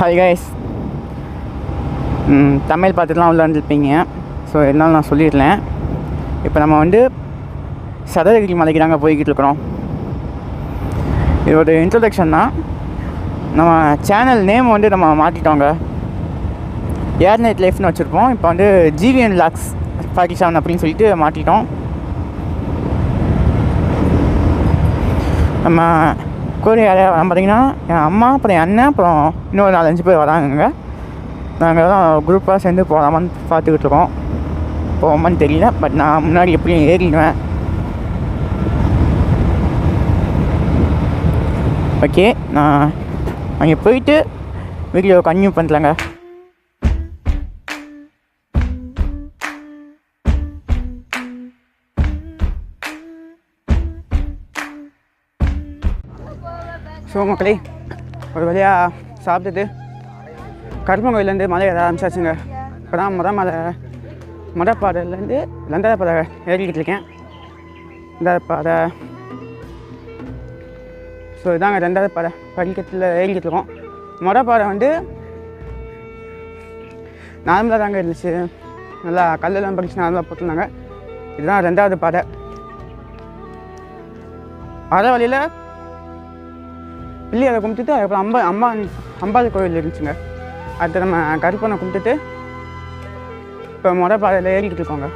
Hi guys Tamil பார்த்துட்டுலாம் விளாண்டுருப்பீங்க so என்னால் நான் சொல்லிடலேன் இப்போ நம்ம வந்து சதகிரி மலைக்கு நாங்கள் போய்கிட்டு இருக்கிறோம். இதோட இன்ட்ரடக்ஷன் தான். நம்ம சேனல் நேம் வந்து நம்ம மாற்றிட்டோங்க ஏர் நைட் லைஃப்னு வச்சுருப்போம். இப்போ வந்து ஜிவிஎன் லாக்ஸ் ஃபார்ட்டி செவன் அப்படின்னு சொல்லிட்டு மாற்றிட்டோம் நம்ம கூட யாரையா வரோம் பார்த்தீங்கன்னா என் அம்மா அப்புறம் என் அண்ணன் அப்புறம் இன்னொரு நாலஞ்சு பேர் வராங்கங்க. நாங்கள் தான் குரூப்பாக சேர்ந்து போகலாமான்னு பார்த்துக்கிட்டு இருக்கோம். போகாமான்னு தெரியல பட் நான் முன்னாடி எப்படியும் ஏறிடுவேன். ஓகே நான் அங்கே போயிட்டு வீடியோ கன்யூ பண்ணலாங்க ஸோ மக்களே ஒரு வழியாக சாப்பிட்டுட்டு கருப்பங்கோயிலேருந்து மலை ஏற ஆரம்பிச்சாச்சுங்க. இப்போ தான் முத மலை மொடப்பாறையிலேருந்து லந்தாரப்பாறை ஏறிக்கிட்டு இருக்கேன். லந்தாரப்பாறை ஸோ இதாங்க ரெண்டாவது பாறை. படிக்கட்டில் ஏறிக்கிட்டு இருக்கோம். மொடப்பாறை வந்து நார்மலாக தாங்க இருந்துச்சு. நல்லா கல்லெல்லாம் படிச்சு நார்மலாக போட்டிருந்தாங்க. இதுதான் ரெண்டாவது பாறை. வர வழியில் பிள்ளையாரை கும்பிட்டுட்டு அதுக்கப்புறம் அம்பா அம்பா அம்பாள் கோவில் இருந்துச்சுங்க. அடுத்து நம்ம கருப்பனை கும்பிட்டுட்டு இப்போ முறை பாதையில் ஏறிக்கிட்டு இருக்கோங்க.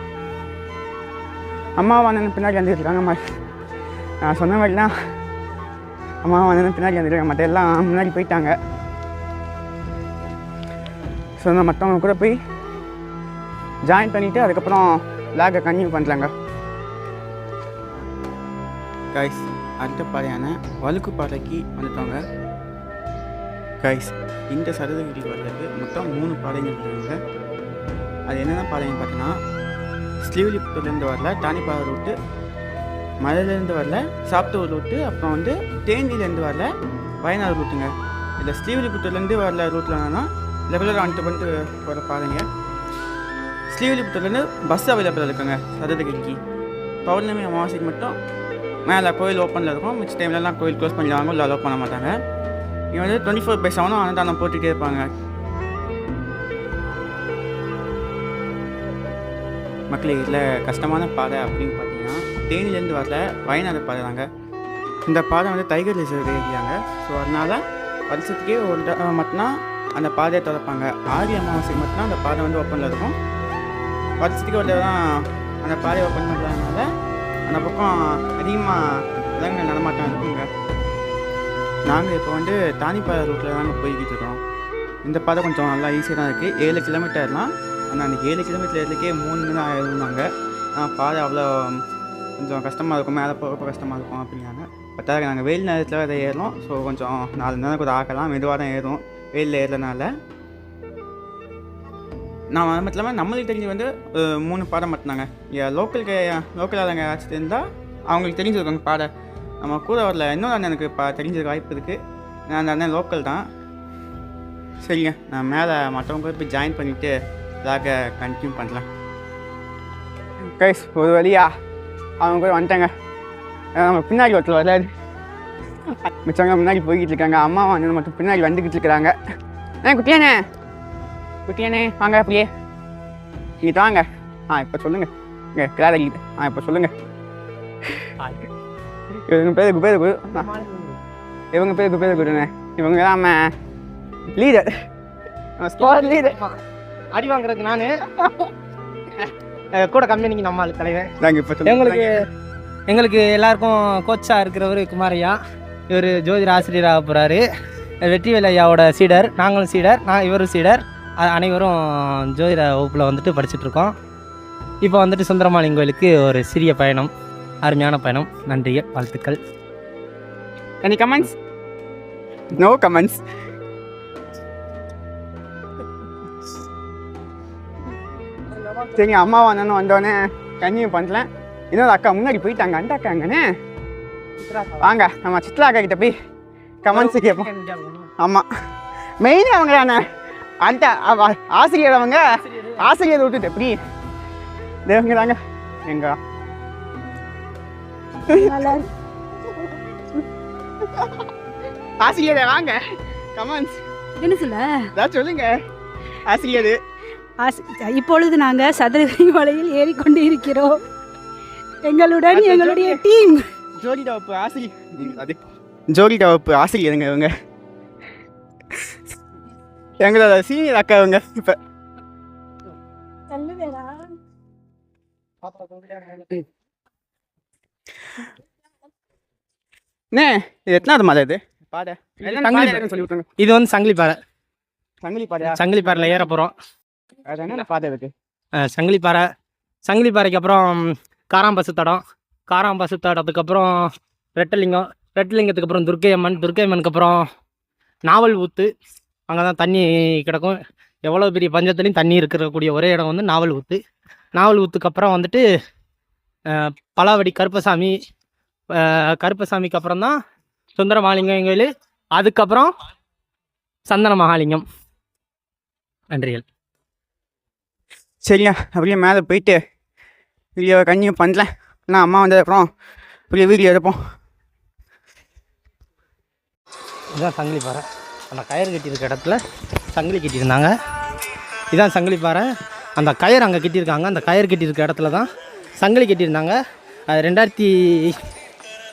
அம்மா வந்து பின்னாடி வந்துருக்காங்க மாதிரி நான் சொன்ன மாதிரி தான் அம்மா வந்து பின்னாடி வந்துருக்காங்க மற்ற எல்லாம் முன்னாடி போயிட்டாங்க. ஸோ நான் மற்றவங்க கூட போய் ஜாயின் பண்ணிவிட்டு அதுக்கப்புறம் லாகை கன்டினியூ பண்ணலாங்க. கைஸ் அடுத்த பாறையான வழுக்கு பாறைக்கு வந்துட்டோங்க. கைஸ் இந்த சதுரகிரிக்கு வர்றதுக்கு மொத்தம் மூணு பாறைகள் இருக்குதுங்க. அது என்னென்ன பாறைன்னு பார்த்தீங்கன்னா ஸ்லீவ்லிப்லேருந்து வரல டானிப்பாறை ரூட்டு மலையிலேருந்து வரல சாப்டூர் ரூட்டு அப்புறம் வந்து தேனியிலேருந்து வரல வயநாடு ரூட்டுங்க இதில் ஸ்லீவ்லிபுத்தூர்லேருந்து வரல ரூட்டில் என்னன்னா ரெகுலராக ஆன்ட்டு பண்ணிட்டு போகிற பாருங்க ஸ்லீவ்லிபுத்தூர்லேருந்து பஸ் அவைலபிளாக இருக்குங்க சதுரகிரிக்கு. பௌர்ணமி அமாவாசைக்கு மட்டும் மேலே கோயில் ஓப்பனில் இருக்கும். மிச்ச டைம்லலாம் கோயில் க்ளோஸ் பண்ணிடுவாங்க உள்ள அலோவ் பண்ண மாட்டாங்க. இங்கே வந்து டுவெண்ட்டி ஃபோர் பை செவனும் அன்னதானம் போட்டுகிட்டே இருப்பாங்க. மக்களே இதில் கஷ்டமான பாதை அப்படின்னு பார்த்தீங்கன்னா தேனிலேருந்து வரல வயநாடு பாதை தாங்க. இந்த பாதை வந்து டைகர் ரிசர்வ் ஏரியாங்க ஸோ அதனால் வருஷத்துக்கே ஒரு தடவை மட்டும்தான் அந்த பாதையை திறப்பாங்க. ஆதி அமாவாசை மட்டும்தான் அந்த பாதை வந்து ஓப்பனில் இருக்கும். வருஷத்துக்கு ஒரு தடவை தான் அந்த பாதையை ஓப்பன் பண்ணுறாங்க அந்த பக்கம் அதிகமாக விலங்குகள் நடமாட்டம் இருக்குங்க. நாங்கள் இப்போ வந்து தானிப்பாறை ரூட்டில் தாங்க போய்கிட்டு இருக்கோம். இந்த பாதை கொஞ்சம் நல்லா ஈஸியாக தான் இருக்குது ஏழு கிலோமீட்டர்லாம் ஆனால் அந்த ஏழு கிலோமீட்டர் ஏறதுக்கே மூணு மணி தான் ஆயிருந்தாங்க ஆனால் பாதை அவ்வளோ கொஞ்சம் கஷ்டமாக இருக்கும். மேலே போகிறப்ப கஷ்டமாக இருக்கும் அப்படின்னாங்க. பத்தாவது நாங்கள் வெயில் நேரத்தில் அதை ஏறணும் ஸோ கொஞ்சம் நாலு நேரம் கூட ஆக்கலாம் மெதுவாக தான் ஏறும் வெயிலில் ஏறுறதுனால நான் அது மட்டும் இல்லாமல் நம்மளுக்கு தெரிஞ்சு வந்து மூணு பாடம் மட்டும்தாங்க. இங்கே லோக்கலுக்கு லோக்கல் ஆளுங்க ஏதாச்சும் தெரிந்தால் அவங்களுக்கு தெரிஞ்சிருக்காங்க பாட. நம்ம கூட வரல. இன்னொரு அண்ணன் எனக்கு பா தெரிஞ்சிருக்க வாய்ப்பு இருக்குது நான் அந்த அண்ணன் லோக்கல் தான். சரிங்க. நான் மேலே மற்றவங்க கூட போய் ஜாயின் பண்ணிவிட்டு இதாக கண்டினியூ பண்ணலாம். கைஸ் ஒரு வழியா அவங்க கூட வந்துட்டாங்க. நம்ம பின்னாடி ஒருத்தர் வராது மிச்சவங்க முன்னாடி போய்கிட்டு இருக்காங்க. அம்மா அண்ணன் மட்டும் பின்னாடி வந்துக்கிட்டு இருக்கிறாங்க. ஏன் குட்டியானே. குட்டியானே வாங்க அப்படியே. இங்கிட்ட வாங்க ஆ இப்போ சொல்லுங்க. இங்கே கிளாஸ் அடிக்குது ஆ இப்போ சொல்லுங்க. இவங்க பேர் பேர் குரு இவங்க பேர் பேர் குருண்ணே இவங்க தான் லீடர் ஸ்குவாட் லீடர் அடி வாங்குறது நானு. கூட கம்பெனிக்கு நம்ம ஆளு தலைவன். நாங்கள் இப்போ எங்களுக்கு எங்களுக்கு எல்லாருக்கும் கோச்சா இருக்கிறவர் குமாரையா இவர் ஜோதிட ஆசிரியர் ஆக போகிறாரு வெற்றிவேல் ஐயாவோட சீடர். நாங்களும் சீடர். நான் இவரும் சீடர். அனைவரும் ஜோதிட வகுப்பில் வந்துட்டு படிச்சுட்டு இருக்கோம் இப்போ வந்துட்டு சுந்தரமாலிங்க கோயிலுக்கு ஒரு சிறிய பயணம் அருமையான பயணம். நன்றி வாழ்த்துக்கள். எனி கமெண்ட்ஸ் நோ கமெண்ட்ஸ் சரி அம்மா வந்தோன்னு வந்தோடனே கன்னியூ பண்ணல. இன்னொரு அக்கா முன்னாடி போயிட்டாங்க அந்த அக்கா அங்கண்ணே வாங்க நம்ம சித்ரா அக்கா கிட்ட போய் கமெண்ட்ஸ் கேட்போம் ஆமாம் மெயின் அவங்க தானே அந்த ஆசிரியர் அவங்க ஆசிரியர் விட்டுட்டு எப்படி தேவங்க தாங்க. எங்க? ஆசிரியரே வாங்க. கமெண்ட்ஸ் என்ன சொல்ல? ஏதாவது சொல்லுங்க. ஆசிரியர். இப்பொழுது நாங்கள் சதுரகிரி மலையில் ஏறிக்கொண்டு இருக்கிறோம். எங்களுடன் எங்களுடைய டீம். ஜோடி வகுப்பு ஆசிரியர் அது ஜோடி வகுப்பு ஆசிரியருங்க இவங்க. எங்களோட சீனியர் அக்கா இவங்க. இப்போ அண்ணே இது எத்தனாவது மாதம் இது? பாட. சங்கிலி சொல்லி விட்டுருங்க இது வந்து சங்கிலி பாறை சங்கிலி பாடையா? சங்கிலி பாறையில் ஏற போகிறோம் அது என்ன பாதை இருக்கு? சங்கிலி பாறை சங்கிலி பாறைக்கு அப்புறம் காராம்பசு தடம். காராம்பசு தடத்துக்கு அப்புறம் ரெட்டலிங்கம். ரெட்டலிங்கத்துக்கு அப்புறம் துர்க்கை அம்மன் துர்க்கை அம்மனுக்கு அப்புறம் நாவல் ஊத்து. அங்கே தான் தண்ணி கிடக்கும். எவ்வளோ பெரிய பஞ்சத்துலேயும் தண்ணி இருக்கக்கூடிய ஒரே இடம் வந்து நாவல் ஊத்து நாவல் ஊத்துக்கு அப்புறம் வந்துட்டு பலாவடி கருப்பசாமி கருப்பசாமிக்கு அப்புறம் தான் சுந்தர மகாலிங்கம் கோயில் அதுக்கப்புறம் சந்தன மகாலிங்கம். நன்றிகள். சரியா அப்படியே மேலே போயிட்டு வீடியோ கன்னியூ பண்ணல நான் அம்மா வந்ததுக்கப்புறம் அப்படியே வீடியோ எடுப்போம். இதுதான் சங்கிலி பாறை. அந்த கயிறு கட்டியிருக்க இடத்துல சங்கிலி கட்டியிருந்தாங்க. இதான் சங்கிலி பாறை. அந்த கயிறு அங்கே கட்டியிருக்காங்க. அந்த கயிறு கட்டியிருக்க இடத்துல தான் சங்கிலி கட்டியிருந்தாங்க. அது ரெண்டாயிரத்தி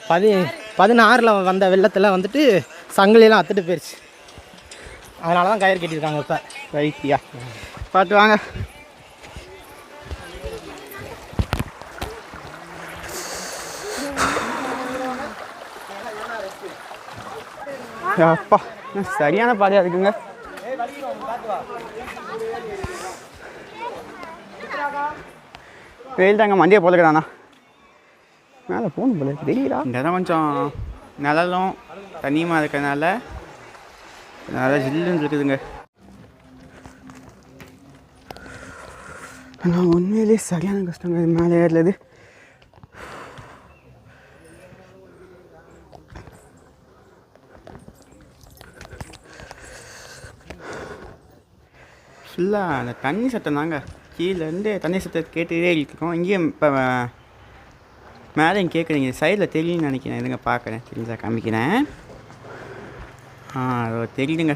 பதி பதினாறில் வந்த வெள்ளத்தில் வந்துட்டு சங்கிலியெல்லாம் அத்துட்டு போயிடுச்சு அதனால தான் கயிறு கட்டியிருக்காங்க இப்போ. வைத்தியா. பார்த்து வாங்க. அப்பா. சரியான பாதையாக இருக்குங்க. வெயில் தாங்க மண்டியை போதுக்கிறானா மேலே போகணும் போல. தெரியுதா இந்த இடம் கொஞ்சம் நிழலும் தண்ணியுமா இருக்கிறதுனால நல்லா ஜில்லுன்னு இருக்குதுங்க. ஆனால் உண்மையிலே சரியான கஷ்டங்க மேலே ஏறுறது. ஃபுல்லாக அந்த தண்ணி சத்தம் தாங்க. கீழேருந்து தண்ணி சத்தத்தை கேட்டுகிட்டே இருக்கோம் இங்கேயும் இப்போ மேலேயும் கேட்குறீங்க சைடில் தெரியும்னு நினைக்கிறேன். இதுங்க பார்க்குறேன் தெரிஞ்சா காமிக்கிறேன். ஆ அது தெரியுதுங்க.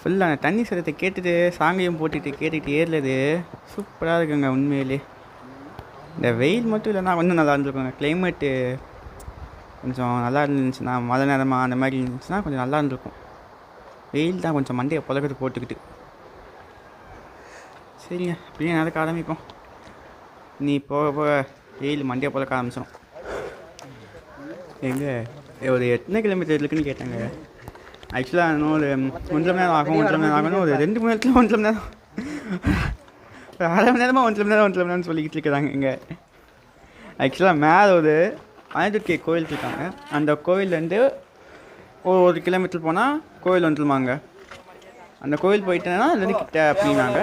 ஃபுல்லாக அந்த தண்ணி சத்தத்தை கேட்டுட்டு சாங்கையும் போட்டுட்டு கேட்டுக்கிட்டு ஏறுறது சூப்பராக இருக்குங்க உண்மையிலே. இந்த வெயில் மட்டும் இல்லைன்னா இன்னும் நல்லா இருந்திருக்குங்க. கிளைமேட்டு கொஞ்சம் நல்லா இருந்துச்சுன்னா மழை நேரமாக அந்த மாதிரி இருந்துச்சுன்னா கொஞ்சம் நல்லா இருந்திருக்கும். வெயில் தான் கொஞ்சம் மண்டையை புழக்கத்து போட்டுக்கிட்டு. சரிங்க அப்படியே நடக்க ஆரம்பிப்போம். நீ போக போக வெயில் மண்டையை புழக்க ஆரம்பிச்சிடும் எங்கே? ஒரு எத்தனை கிலோமீட்டர் இருக்குன்னு கேட்டாங்க. ஆக்சுவலாக இன்னும் ஒரு ஒன்றரை மணி நேரம் ஆகும் ஒன்றரை மணி நேரம் ஆகணும் ஒரு ரெண்டு மணி நேரத்தில் ஒன்றரை மணி நேரம். ஒரு அரை மணி நேரமாக ஒன்றரை மணி நேரம் ஒன்றரை மணி நேரம் சொல்லிக்கிட்டு இருக்கிறாங்க இங்கே. ஆக்சுவலாக மேலே ஒரு அனைத்துக்கே கோயில் இருக்காங்க. அந்த கோயிலேருந்து ஒரு ஒரு கிலோமீட்டர் போனால் கோயில் வந்துடுமாங்க அந்த கோயில் போயிட்டேன்னா அதுலேருந்து கிட்ட அப்படின்னாங்க.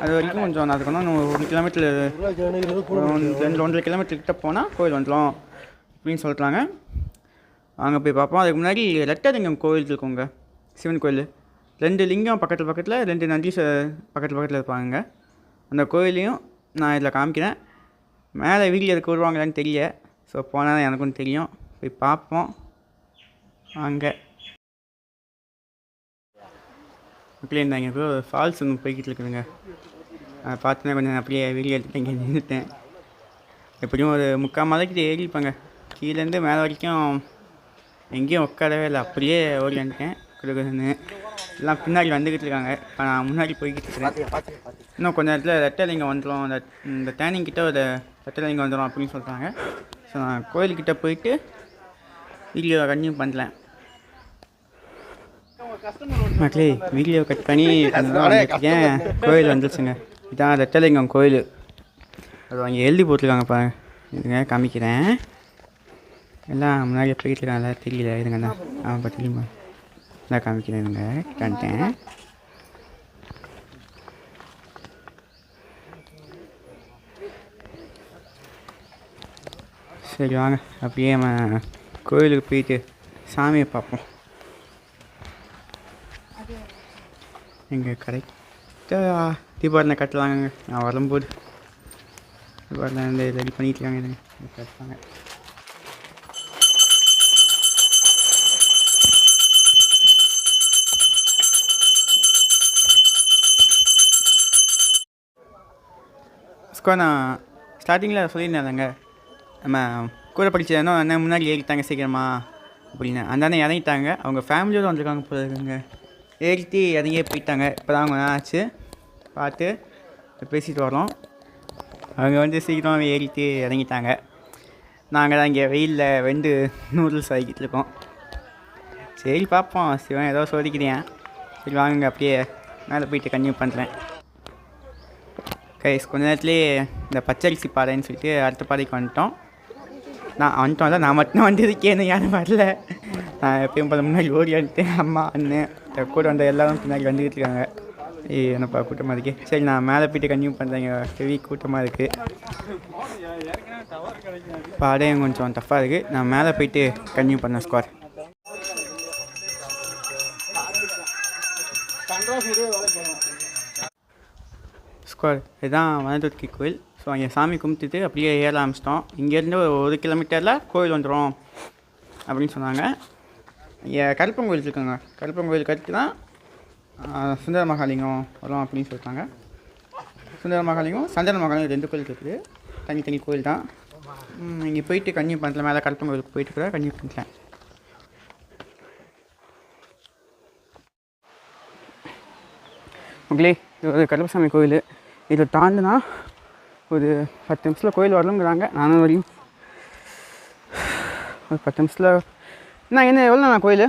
அது வரைக்கும் கொஞ்சம் நான் அதுக்கு ஒரு கிலோமீட்டர் ரெண்டு ஒன்றரை கிலோமீட்டர் கிட்ட போனால் கோயில் வந்துடும் அப்படின்னு சொல்கிறாங்க அங்கே போய் பார்ப்போம். அதுக்கு முன்னாடி ரெட்டலிங்கம் கோயில் இருக்குங்க. சிவன் கோயில். ரெண்டு லிங்கம் பக்கத்தில் பக்கத்தில் ரெண்டு நந்தி பக்கத்தில் பக்கத்தில் இருப்பாங்க. அந்த கோயிலையும் நான் இதில் காமிக்கிறேன். மேலே வீடியோ இருக்க வருவாங்களான்னு தெரியல. ஸோ போனால் தான் எனக்கும் தெரியும். போய் பார்ப்போம். அங்கே. மக்களே இருந்தாங்க. இப்போ ஃபால்ஸ் ஒன்று போய்கிட்டு இருக்குதுங்க. அதை பார்த்துனா கொஞ்சம் அப்படியே வீடியோ எடுத்துட்டு இங்கே நின்றுட்டேன். எப்படியும் ஒரு முக்கால் மலைக்கிட்ட ஏறிப்பேங்க கீழேருந்து மேலே வரைக்கும் எங்கேயும் உட்காரவே இல்லை. அப்படியே ஓடி வந்துட்டேன். கொடுக்குதுன்னு எல்லாம் பின்னாடி வந்துக்கிட்டு இருக்காங்க. இப்போ நான் முன்னாடி போய்கிட்டு இருக்கேன். இன்னும் கொஞ்ச நேரத்தில் ரெட்டலிங்கம் வந்துடும் அந்த இந்த டேனிங் கிட்ட ஒரு ரெட்டலிங்கம் வந்துடும் அப்படின்னு சொல்கிறாங்க ஸோ நான் கோயில்கிட்ட போயிட்டு வீடியோ கன்டினியூ பண்ணலாம் மக்களே வீடியோ கட் பண்ணி வந்துருக்கேன் கோயில் வந்துருச்சுங்க இதான் ரெட்டலிங்கம் கோயில். அது அங்கே எழுதி போட்டிருக்காங்க பாருங்க. இதுங்க காமிக்கிறேன். எல்லாம் முன்னாடியே போயிட்டு இருக்காங்கல்ல தெரியல. இதுங்கண்ணா ஆ இப்போ தெரியுமா நான் காமிக்கிறேன் இதுங்க கண்டேன் சரி வாங்க. அப்படியே நம்ம கோயிலுக்கு போயிட்டு சாமியை பார்ப்போம். எங்கள் கடை தீபாவளி கட்டலாங்க. நான் வரும்போது தீபாவளி இந்த ரெடி பண்ணிட்டுருக்காங்க இதுங்க கட்டுறாங்க. ஸ்கோ நான் ஸ்டார்டிங்கில் சொல்லியிருந்தேங்க நம்ம கூட படித்ததுனா அண்ணன் முன்னாடி ஏறிட்டாங்க சீக்கிரமா அப்படின்னு. அந்த அண்ணன் இறங்கிட்டாங்க. அவங்க ஃபேமிலியோடு வந்திருக்காங்க போல ஏறிட்டு இறங்கியே போயிட்டாங்க. இப்போ தான் அவங்க ஆச்சு. பார்த்து பேசிட்டு வரோம் அவங்க வந்து சீக்கிரம் ஏறிட்டு இறங்கிட்டாங்க. நாங்கள் தான் இங்கே வெயிலில் வெண்டு நூடுல்ஸ் ஆகிக்கிட்டு இருக்கோம். சரி பார்ப்போம். சிவன் ஏதோ சோதிக்கிறேன் சரி வாங்குங்க. அப்படியே மேலே போயிட்டு கன்டினியூ பண்ணுறேன் கைஸ் கொஞ்ச நேரத்துலேயே இந்த பச்சரிசி பாறைன்னு சொல்லிட்டு அடுத்த பாறைக்கு வந்துட்டோம். நான் வந்துட்டோம்ல நான் மட்டும் வந்துருக்கேன்னு யாரும் வரல. நான் எப்பயும் போல முன்னாடி ஓடி வந்துட்டேன். அம்மா அண்ணன். கூட வந்த எல்லாரும் பின்னாடி வந்துக்கிட்டு இருக்காங்க. ஏய் என்னப்பா கூட்டமாக இருக்கே. சரி நான் மேலே போயிட்டு கன்டினியூ பண்ணுறேங்க ஹெவி கூட்டமாக இருக்குது பாடையும் கொஞ்சம் டஃப்பாக இருக்குது நான் மேலே போயிட்டு கன்டினியூ பண்ணேன் ஸ்கோர் ஸ்கோர் இதுதான் வனதுர்க்கி கோயில். ஸோ அங்கே சாமி கும்பிட்டுட்டு அப்படியே ஏற ஆரம்பிச்சிட்டோம். இங்கேருந்து ஒரு ஒரு கிலோமீட்டரில் கோயில் வந்துடும் அப்படின்னு சொன்னாங்க. இங்கே கருப்பங்கோயில் இருக்குங்க. கருப்பங்கோயிலுக்கு கருத்து தான் சுந்தர மகாலிங்கம் வரும் அப்படின்னு சொல்லிட்டாங்க சுந்தர மகாலிங்கம் சந்தன மகாலிங்கம் ரெண்டு கோயில் இருக்குது. தனித்தனி கோயில் தான். இங்கே போயிட்டு கன்னியூ பண்ணல மேலே கருப்பங்கோயிலுக்கு போயிட்டு கூட கன்னியூ பண்ணல மக்களே இது ஒரு கருப்பசாமி கோயில். இதை தாண்டினா ஒரு பத்து நிமிஷத்தில் கோயில் வரணுங்கிறாங்க. நானும் வரையும். ஒரு பத்து நிமிஷத்தில் என்ன என்ன எவ்வளோ நான் கோயில்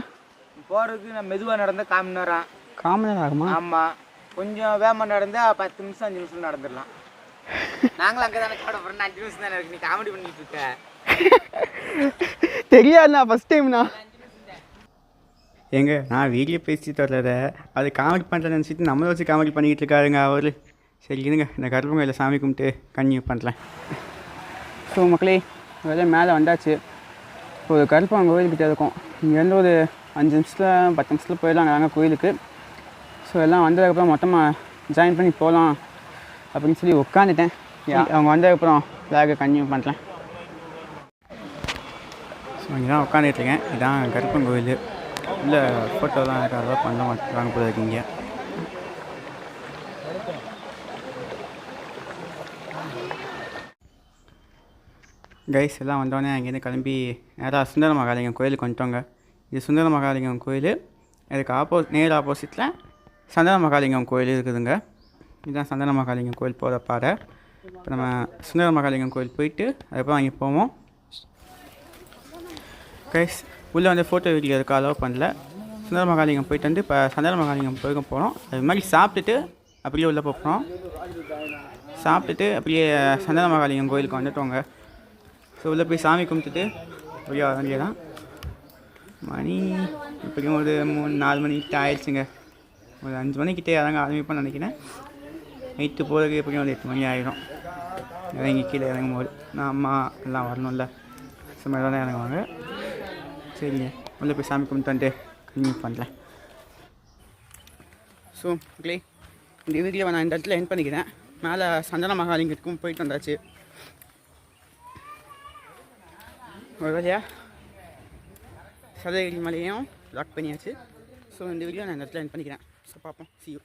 போகிறதுக்கு நான் மெதுவாக நடந்தால் கால் மணி நேரம் காமன் நேரம் ஆகுமா ஆமாம் கொஞ்சம் வேகமாக நடந்தால் பத்து நிமிஷம் அஞ்சு நிமிஷம் நடந்துடலாம். நாங்களும் அங்கே தானே காட போகிறோம் அஞ்சு நிமிஷம் தானே இருக்கு. நீ காமெடி பண்ணிட்டு இருக்க. தெரியாதுண்ணா ஃபஸ்ட் டைம்ண்ணா ஏங்க நான் வீடியோ பேசிட்டு வரல அது காமெடி பண்ணுறேன்னு நினச்சிட்டு நம்மளை வச்சு காமெடி பண்ணிக்கிட்டு இருக்காருங்க அவர். சரி இருங்க. இந்த கருப்பங்கையில் சாமி கும்பிட்டு கன்னியூ பண்ணலாம். ஸோ மக்களே வேலை மேலே வந்தாச்சு. ஒரு கருப்பங்க கோயில்கிட்ட இருக்கோம். இங்கேருந்து ஒரு அஞ்சு நிமிஷத்தில் பத்து நிமிஷத்தில் போயிடலாங்கிறாங்க கோயிலுக்கு. ஸோ எல்லாம் வந்ததுக்கப்புறம் மொத்தமாக ஜாயின் பண்ணி போகலாம் அப்படின்னு சொல்லி உட்காந்துட்டேன் அவங்க வந்ததுக்கப்புறம் பேக்கை கன்டினியூ பண்ணலாம் ஸோ இங்கே தான் உட்காந்துட்ருக்கேன் இதான் கருப்பன் கோயில். இல்லை ஃபோட்டோலாம் இருக்காதோ பண்ண மாட்டாங்க போல இருக்கீங்க கைஸ் எல்லாம் வந்தோடனே அங்கேருந்து கிளம்பி நேராக சுந்தர மகாலிங்கம் கோயிலுக்கு வந்துட்டோங்க. இது சுந்தர மகாலிங்கம் கோயில். இதுக்கு ஆப்போ நேர் ஆப்போசிட்டில் சந்தன மகாலிங்கம் கோயில் இருக்குதுங்க. இதுதான் சந்தன மகாலிங்கம் கோயில் போகிற பாறை. இப்போ நம்ம சுந்தர மகாலிங்கம் கோயில் போயிட்டு அதுக்கப்புறம் அங்கே போவோம். கைஸ் உள்ளே வந்து ஃபோட்டோ வீடியோ இருக்க அலோவ் பண்ணல. சுந்தர மகாலிங்கம் போயிட்டு வந்து இப்போ சந்தன மகாலிங்கம் போய்க்க போகிறோம் அது மாதிரி சாப்பிட்டுட்டு அப்படியே உள்ளே போகிறோம் சாப்பிட்டுட்டு அப்படியே சந்தன மகாலிங்கம் கோயிலுக்கு வந்துட்டோங்க. ஸோ உள்ளே போய் சாமி கும்பிட்டுட்டு அப்படியே வர வேண்டியதான் மணி இப்படியும் ஒரு மூணு நாலு மணி ஆயிடுச்சுங்க. ஒரு அஞ்சு மணிக்கிட்டே இறங்க ஆரம்பிப்பேன்னு நினைக்கிறேன். நைட்டு போகிறதுக்கு எப்படியும் ஒரு எட்டு மணி ஆகிடும் இறங்கி கீழே இறங்கும் போது நான் அம்மா எல்லாம் வரணும்ல. ஸோ மாதிரி தான் இறங்குவாங்க. சரிங்க உள்ளே போய் சாமி கும்பிட்டு வந்துட்டு கன்டினியூ பண்ணல ஸோ ஓகே இந்த வீட்டில் நான் இந்த இடத்துல என் பண்ணிக்கிறேன். மேலே சந்தன மகாலிங்கத்துக்கும் போயிட்டு வந்தாச்சு. ஒரு வழியா சதகிரி மலையும் லாக் பண்ணியாச்சு ஸோ இந்த வீடியோ நான் இந்த இடத்துல என் பண்ணிக்கிறேன் ஸோ பார்ப்போம் சி யூ